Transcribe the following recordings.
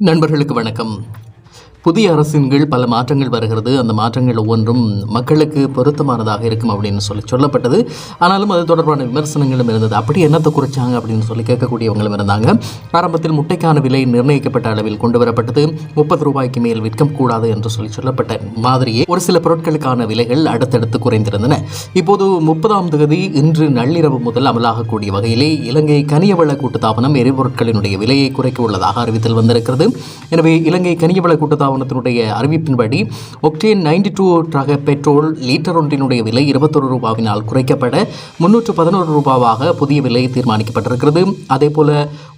நண்பர்களுக்கு வணக்கம். புதிய அரசின் கீழ் பல மாற்றங்கள் வருகிறது. அந்த மாற்றங்கள் ஒவ்வொன்றும் மக்களுக்கு பொருத்தமானதாக இருக்கும் அப்படின்னு சொல்லி சொல்லப்பட்டது. ஆனாலும் அது தொடர்பான விமர்சனங்களும் இருந்தது. அப்படி என்னத்தை குறைச்சாங்க அப்படின்னு சொல்லி கேட்கக்கூடியவங்களும் இருந்தாங்க. ஆரம்பத்தில் முட்டைக்கான விலை நிர்ணயிக்கப்பட்ட அளவில் கொண்டு வரப்பட்டது. முப்பது ரூபாய்க்கு மேல் விற்கக்கூடாது என்று சொல்லி சொல்லப்பட்ட மாதிரியே ஒரு சில பொருட்களுக்கான விலைகள் அடுத்தடுத்து குறைந்திருந்தன. இப்போது முப்பதாம் தேதி இன்று நள்ளிரவு முதல் அமலாகக்கூடிய வகையிலே இலங்கை கனியவள கூட்டுத்தாபனம் எரிபொருட்களினுடைய விலையை குறைக்க உள்ளதாக அறிவித்தல் வந்திருக்கிறது. எனவே இலங்கை கனியவள நிறுவனத்தினுடைய அறிவிப்பின்படி ஒக்டேன் நைன்டி டூ ரக பெட்ரோல் லீட்டர் ஒன்றினுடைய விலை இருபத்தொரு ரூபாவினால் குறைக்கப்பட முன்னூற்று பதினோரு ரூபாவாக புதிய விலை தீர்மானிக்கப்பட்டிருக்கிறது. அதேபோல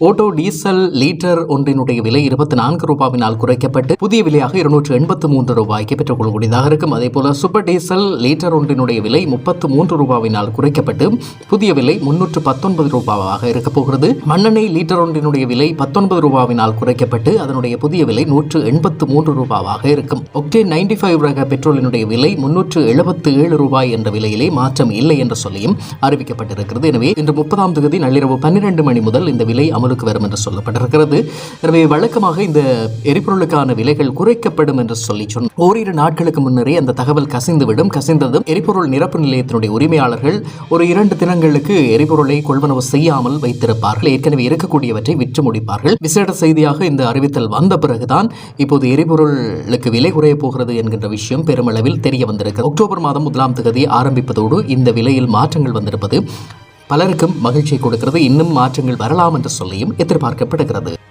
ஓட்டோ டீசல் லீட்டர் ஒன்றினுடைய விலை இருபத்தி நான்கு ரூபாவினால் குறைக்கப்பட்டு புதிய விலையாக இருநூற்று எண்பத்து மூன்று ரூபாய்க்கு பெற்றுக்கொள்ளக்கூடியதாக இருக்கும். அதேபோல சூப்பர் டீசல் லீட்டர் ஒன்றினுடைய விலை முப்பத்து மூன்று ரூபாவினால் குறைக்கப்பட்டு புதிய விலை முன்னூற்று பத்தொன்பது ரூபாவாக இருக்கப் போகிறது. மண்ணெண்ணெய் லீட்டர் ஒன்றினுடைய விலை பத்தொன்பது ரூபாவினால் குறைக்கப்பட்டு அதனுடைய புதிய விலை நூற்று எண்பத்து மூன்று மூன்று ரூபாவாக இருக்கும். ஒக்டேன் நைன்டி ஃபைவ் ரக பெட்ரோலினுடைய விலை முன்னூற்று எழுபத்து ஏழு ரூபாய் என்ற விலையிலே மாற்றம் இல்லை என்று சொல்லியும் அறிவிக்கப்பட்டிருக்கிறது. எனவே இன்று முப்பதாம் தேதி நள்ளிரவு பன்னிரண்டு மணி முதல் இந்த விலை அமலுக்கு வரும் என்று சொல்லப்பட்டிருக்கிறது. எனவே வழக்கமாக இந்த எரிபொருளுக்கான விலைகள் குறைக்கப்படும் என்று சொல்லி சொன்ன ஓரிரு நாட்களுக்கு முன்னரே அந்த தகவல் கசிந்துவிடும். கசிந்ததும் எரிபொருள் நிரப்பு நிலையத்தினுடைய உரிமையாளர்கள் ஒரு இரண்டு தினங்களுக்கு எரிபொருளை கொள்வனவு செய்யாமல் வைத்திருப்பார்கள். ஏற்கனவே இருக்கக்கூடியவற்றை விற்று முடிப்பார்கள். விசேட செய்தியாக இந்த அறிவித்தல் வந்த பிறகுதான் இப்போது எரிபொருள் எரிபொருளுக்கு விலை குறைய போகிறது என்கின்ற விஷயம் பெருமளவில் தெரிய வந்திருக்கிறது. அக்டோபர் மாதம் முதலாம் தேதி ஆரம்பிப்பதோடு இந்த விலையில் மாற்றங்கள் வந்திருப்பது பலருக்கும் மகிழ்ச்சியை கொடுக்கிறது. இன்னும் மாற்றங்கள் வரலாம் என்று சொல்லியும் எதிர்பார்க்கப்படுகிறது.